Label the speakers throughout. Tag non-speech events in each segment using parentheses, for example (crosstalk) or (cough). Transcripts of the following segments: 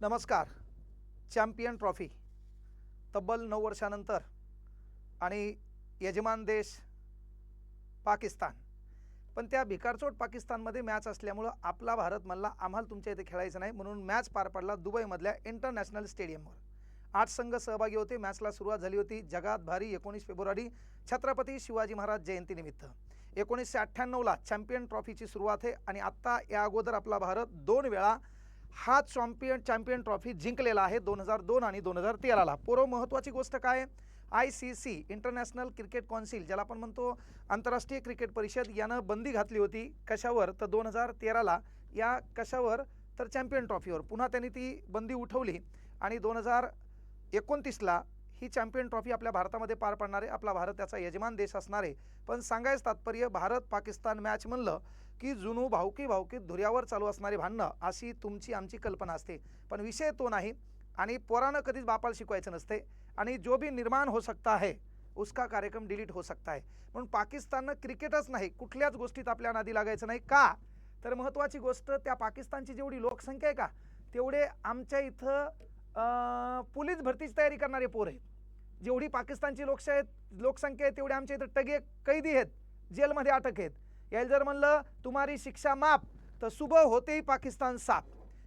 Speaker 1: नमस्कार. Champion trophy. तब्बल नऊ वर्षानंतर आणि यजमान देश पाकिस्तान. पण त्या भिकारचोट पाकिस्तानमध्ये मॅच असल्यामुळं आपला भारत म्हणला आम्हाला तुमच्या इथे खेळायचं नाही म्हणून मॅच पार पडला दुबईमधल्या इंटरनॅशनल स्टेडियमवर आठ संघ सहभागी होते मॅचला सुरुवात झाली होती जगात भारी एकोणीस फेब्रुवारी छत्रपती शिवाजी महाराज जयंतीनिमित्त एकोणीसशे अठ्ठ्याण्णवला चॅम्पियन ट्रॉफीची सुरुवात आहे आणि आत्ता या अगोदर आपला भारत दोन वेळा हा चॉम्पियन चॅम्पियन ट्रॉफी जिंकलेला आहे दोन हजार दोन आणि दोन हजार तेराला. पूर्व महत्त्वाची गोष्ट काय? I C C International Cricket Council ज्याला आपण म्हणतो आंतरराष्ट्रीय क्रिकेट परिषद यानं बंदी घातली होती कशावर? तर दोन हजार तेराला या कशावर? तर चॅम्पियन ट्रॉफीवर. पुन्हा त्यांनी ती बंदी उठवली आणि दोन हजार एकोणतीसला ही चॅम्पियन ट्रॉफी आपल्या भारतामध्ये पार पडणार आहे आपला भारत त्याचा यजमान देश असणार. आहे पण सांगायचं तात्पर्य भारत पाकिस्तान मॅच म्हणलं की जुनू भावकी भावकीत धुऱ्यावर चालू असणारी भांडणं अशी तुमची आमची कल्पना असते. पण विषय तो नाही आणि पोरानं कधीच बापाला शिकवायचं नसते आणि जो भी निर्माण हो सकता है उसका कार्यक्रम डिलीट हो सकता है म्हणून पाकिस्ताननं क्रिकेटच नाही कुठल्याच गोष्टीत आपल्या नादी लागायचं नाही. का? तर महत्त्वाची गोष्ट त्या पाकिस्तानची जेवढी लोकसंख्या आहे का तेवढे आमच्या इथं पोलीस भरतीची तयारी करणारे पोर आहेत. जेवढी पाकिस्तानची लोकशाही आहेत लोकसंख्या आहे तेवढे आमच्या इथं टगे कैदी आहेत. जेलमध्ये अटक आहेत. यायला जर म्हणलं तुम्हारी शिक्षा माफ तर सुबह होतेही पाकिस्तान साफ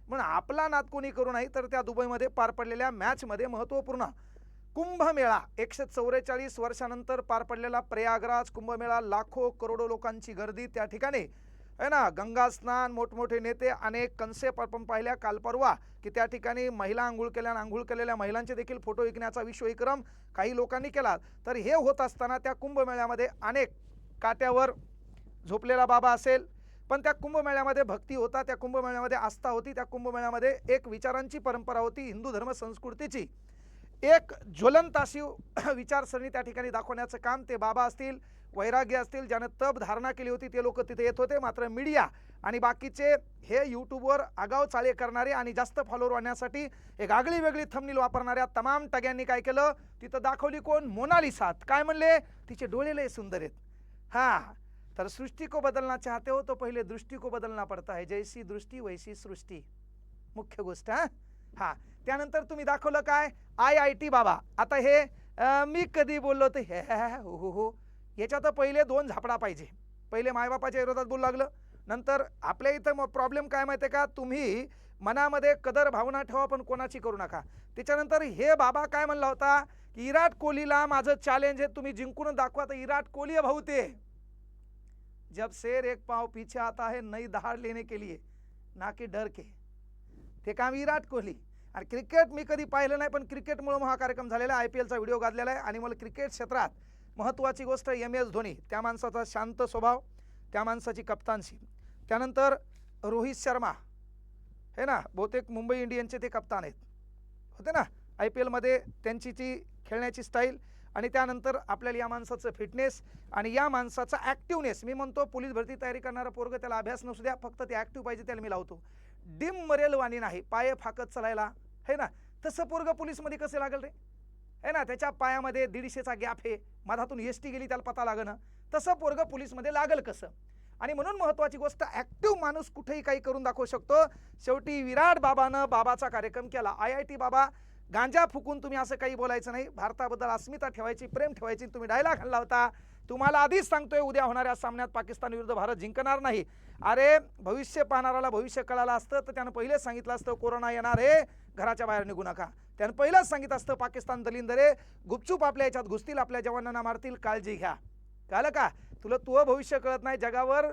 Speaker 1: म्हणून आपला नाद कोणी करू नाही तर त्या दुबईमध्ये पार पडलेल्या मॅचमध्ये महत्त्वपूर्ण कुंभमेळा एकशे चौवेचाळीस वर्षानंतर पार पडलेला प्रयागराज कुंभमेळा लाखो करोडो लोकांची गर्दी त्या ठिकाणी. आहे ना? गंगा स्नान मोठमोठे नेते अनेक कन्सेप्ट आपण पाहिल्या. काल परवा की त्या ठिकाणी महिला आंघोळ केल्या आंघोळ केलेल्या महिलांचे देखील फोटो विकण्याचा विश्वविक्रम काही लोकांनी केला. तर हे होत असताना त्या कुंभमेळ्यामध्ये अनेक काट्यावर झोपलेला बाबा असेल. पण त्या कुंभमेळ्यामध्ये भक्ती होता त्या कुंभमेळ्यामध्ये आस्था होती त्या कुंभमेळ्यामध्ये एक विचारांची परंपरा होती हिंदू धर्म संस्कृतीची. एक ज्वलंत अशी (clears throat) विचारसरणी त्या ठिकाणी दाखवण्याचं काम ते बाबा असतील वैराग्य असतील ज्यानं तप धारणा केली होती ते लोक तिथे येत होते मात्र मीडिया आणि बाकीचे हे यूट्यूबवर आगाव चाळे करणारे आणि जास्त फॉलोअर होण्यासाठी एक आगळी वेगळी थंबनील वापरणाऱ्या तमाम टग्यांनी काय केलं? तिथं दाखवली कोण? मोनालिसात. काय म्हणले? तिचे डोळे लय सुंदर आहेत. हां. तर सृष्टी को बदलना चाहते हो तो पहिले दृष्टी को बदलना पडता है. जैसी दृष्टी वैसी सृष्टी. मुख्य गोष्ट हां. हा त्यानंतर तुम्ही दाखवलं काय? आय आय टी बाबा. आता हे मी कधी बोललो तर हे हो हो हो याच्यात पहिले दोन झापडा पाहिजे. पहिले मायबापाच्या विरोधात बोलू लागलं. नंतर आपल्या इथं मग प्रॉब्लेम काय माहिती आहे का? तुम्ही मनामध्ये कदर भावना ठेवा पण कोणाची करू नका. त्याच्यानंतर हे बाबा काय म्हणला होता? की विराट कोहलीला माझं चॅलेंज आहे तुम्ही जिंकून दाखवा. तर विराट कोहली आहे भाऊ ते. जब शेर एक पाव पीछे आता है नई दहाड़ लेने के लिए. ना की डर के. ते काम विराट कोहली. आणि क्रिकेट मी कधी पाहिलं नाही पण क्रिकेटमुळं मग हा कार्यक्रम झालेला आहे. आय पी एलचा व्हिडिओ गाजलेला आहे. आणि मला क्रिकेट क्षेत्रात महत्त्वाची गोष्ट एम एस धोनी त्या माणसाचा शांत स्वभाव त्या माणसाची कप्तानशी. त्यानंतर रोहित शर्मा हे ना? बहुतेक मुंबई इंडियनचे ते कप्तान आहेत. होते ना? आय पी एलमध्ये त्यांची ती खेळण्याची स्टाईल आणि त्यानंतर आपल्याला या माणसाचं फिटनेस आणि या माणसाचा ॲक्टिवनेस मी म्हणतो पोलीस भरती तयारी करणारा पोरग त्याला अभ्यास नसू द्या. फक्त ते ॲक्टिव्ह पाहिजे त्याला मी लावतो. डिम मरेल वाणी नाही पाय फाकत चालायला. है ना? तसं पोरग पोलीसमध्ये कसं लागल रे? है ना? त्याच्या पायामध्ये दीडशेचा गॅप आहे. मधातून एस टी गेली त्याला पता लागणं. तसं पोरग पोलीसमध्ये लागल कसं? आणि म्हणून महत्त्वाची गोष्ट ॲक्टिव्ह माणूस कुठेही काही करून दाखवू शकतो. शेवटी विराट बाबानं बाबाचा कार्यक्रम केला. आय आय टी बाबा गांजा फुकून तुम्ही असं काही बोलायचं नाही. भारताबद्दल अस्मिता ठेवायची प्रेम ठेवायची तुम्ही डायलॉग आणला होता. तुम्हाला आधीच सांगतोय उद्या होणाऱ्या सामन्यात पाकिस्तान विरुद्ध भारत जिंकणार नाही. अरे भविष्य पाहणाऱ्याला भविष्य कळालं असतं तर त्यानं पहिलेच सांगितलं असतं कोरोना येणार आहे घराच्या बाहेर निघू नका. त्यानं पहिलंच सांगितलं असतं पाकिस्तान दलिंदरे गुपचूप आपल्या याच्यात घुसतील आपल्या जवानांना मारतील काळजी घ्या. कळलं का? तुला तुझं भविष्य कळत नाही जगावर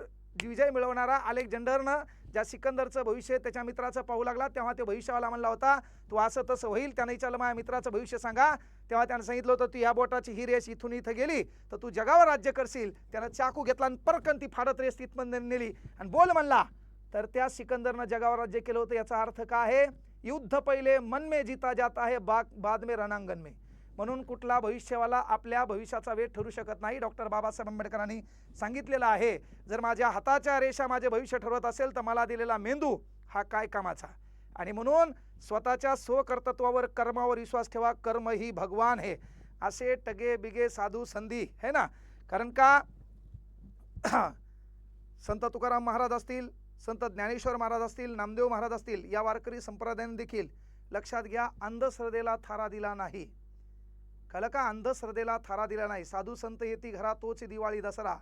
Speaker 1: विजय मिळवणारा अलेक्झांडरनं ज्या सिकंदरचं भविष्य त्याच्या मित्राचं पाहू लागला. तेव्हा ते भविष्यवाला म्हणला होता तू असं तसं होईल त्याने विचारलं माझ्या मित्राचं भविष्य सांगा. तेव्हा त्यानं सांगितलं होतं तू या बोटाची ही रेस इथून इथं गेली तर तू जगावर राज्य करशील. त्यानं चाकू घेतला आणि परकन ती फाडत रेस तिथपर्यंत नेली. आणि बोल म्हणला तर त्या सिकंदरनं जगावर राज्य केलं होतं याचा अर्थ काय आहे? युद्ध पहिले मन में जीता जाता है बाग बाद में रणांगण में म्हणून कुठला भविष्यवाला आपल्या भविष्याचा वेध ठरू शकत नाही. डॉक्टर बाबासाहेब आंबेडकरांनी सांगितलेलं आहे. जर माझ्या हाताच्या रेषा माझे भविष्य ठरवत असेल तर मला दिलेला मेंदू हा काय कामाचा? आणि म्हणून स्वतःच्या स्वकर्तत्वावर कर्मावर विश्वास ठेवा. कर्म ही भगवान हे असे टगे बिगे साधू संधी है ना? कारण का? (clears throat) संत तुकाराम महाराज असतील संत ज्ञानेश्वर महाराज असतील नामदेव महाराज असतील या वारकरी संप्रदायाने देखील लक्षात घ्या अंधश्रद्धेला थारा दिला नाही. कळलं का अंधश्रद्धेला थारा दिला नाही. साधू संत येती घरा तोच दिवाळी दसरा.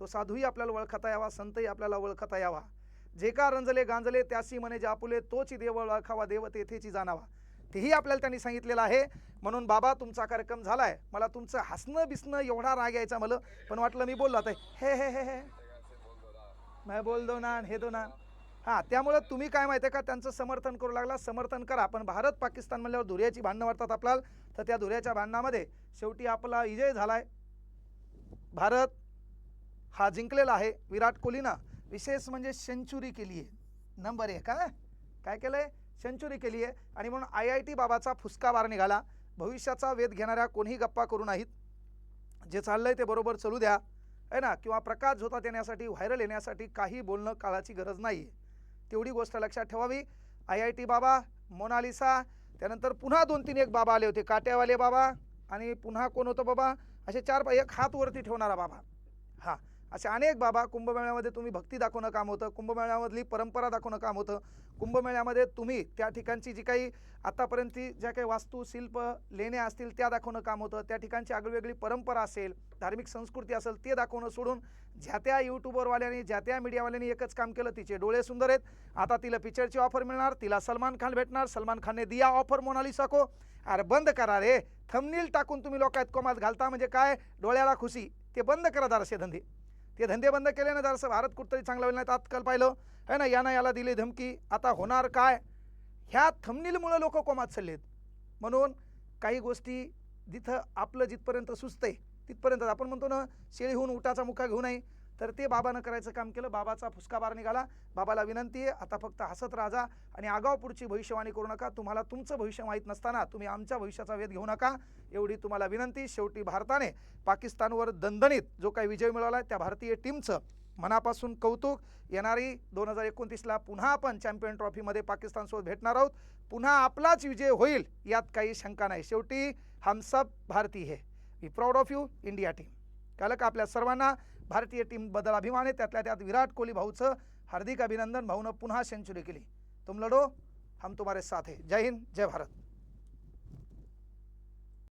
Speaker 1: तो साधूही आपल्याला ओळखता यावा संतही आपल्याला ओळखता यावा. जे का रंजले गांजले त्यासी म्हणे जापुले तोच देव ओळखावा देव तेथेची जाणावा. तेही आपल्याला त्यांनी सांगितलेलं आहे. म्हणून बाबा तुमचा कार्यक्रम झाला आहे मला तुमचं हसणं बिसणं एवढा राग यायचा मला पण वाटलं मी बोललो आता. हे हे हे हे. मैं बोल दो ना हे दो ना. हां त्यामुळं तुम्ही काय माहिती आहे का? त्यांचं समर्थन करू लागला. समर्थन करा. पण भारत पाकिस्तान म्हणल्यावर धुऱ्याची भांडणं वाढतात आपल्याला. तर त्या धुऱ्याच्या भांडणामध्ये शेवटी आपला विजय झालाय. भारत हा जिंकलेला आहे विराट कोहलीनं. विशेष म्हणजे सेंचुरी केली आहे. नंबर एक का काय केलं आहे सेंचुरी केली आहे. आणि म्हणून आय आय टी बाबाचा फुसका बार निघाला. भविष्याचा वेध घेणाऱ्या कोणीही गप्पा करू नाहीत. जे चाललंय ते बरोबर चालू द्या. आहे ना? किंवा प्रकाश झोतात येण्यासाठी व्हायरल येण्यासाठी काही बोलणं काळाची गरज नाही आहे तेवढी गोष्ट लक्षात ठेवावी. I I T Baba Monalisa त्यानंतर पुन्हा दोन तीन एक बाबा आले होते. काट्यावाले बाबा आणि पुन्हा कोण होतं बाबा? असे चार एक हात वरती ठेवणारा बाबा. हां. असे अनेक बाबा कुंभमेळ्यामध्ये तुम्ही भक्ती दाखवणं काम होतं कुंभमेळ्यामधली परंपरा दाखवणं काम होतं. कुंभमेळ्यामध्ये तुम्ही त्या ठिकाणची जी काही आत्तापर्यंत ज्या काही वास्तू शिल्प लेण्या असतील त्या दाखवणं काम होतं. त्या ठिकाणची आगळीवेगळी परंपरा असेल धार्मिक संस्कृती असेल ते दाखवणं सोडून ज्या त्या यूट्यूबरवाल्यांनी ज्या त्या मीडियावाल्यांनी एकच काम केलं तिचे डोळे सुंदर आहेत. आता तिला पिक्चरची ऑफर मिळणार तिला सलमान खान भेटणार सलमान खानने दिया ऑफर मोनाली सको अरे बंद करा रे थमनील टाकून तुम्ही लोकात कोमात घालता म्हणजे काय? डोळ्याला खुशी ते बंद करा दारसे धंदे. ते धंदे बंद केले ना जरासं भारत कुठतरी चांगला होईल नाही तर आजकाल पाहिलं. है ना यानं याला दिली धमकी. आता होणार काय? ह्या थमनीलमुळं लोक कोमात चाललेत. म्हणून काही गोष्टी जिथं आपलं जिथपर्यंत सुचतंय तिथपर्यंत आपण म्हणतो ना शेळीहून उठाचा मुका घेऊ नये. तर ते बाबानं करायचं काम केलं. बाबाचा फुसकाबार निघाला. बाबाला विनंती आहे आता फक्त हसत राहा आणि आगाव पुढची भविष्यवाणी करू नका. तुम्हाला तुमचं भविष्य माहीत नसताना तुम्ही आमच्या भविष्याचा वेध घेऊ नका. एवढी तुम्हाला विनंती. शेवटी भारताने पाकिस्तानवर दणदणीत जो काही विजय मिळवला आहे त्या भारतीय टीमचं मनापासून कौतुक. येणारी दोन हजार एकोणतीसला पुन्हा आपण चॅम्पियन ट्रॉफीमध्ये पाकिस्तानसोबत भेटणार आहोत. पुन्हा आपलाच विजय होईल यात काही शंका नाही. शेवटी हम सब भारतीय हे. We proud of you India team कालक का आपल्या सर्वांना भारतीय टीमबद्दल अभिमान आहे. त्यातल्या त्यात विराट कोहली भाऊचं हार्दिक अभिनंदन. भाऊनं पुन्हा सेंचुरी केली. तुम लढो हम तुम्हारे साथ है. जय हिंद जय भारत.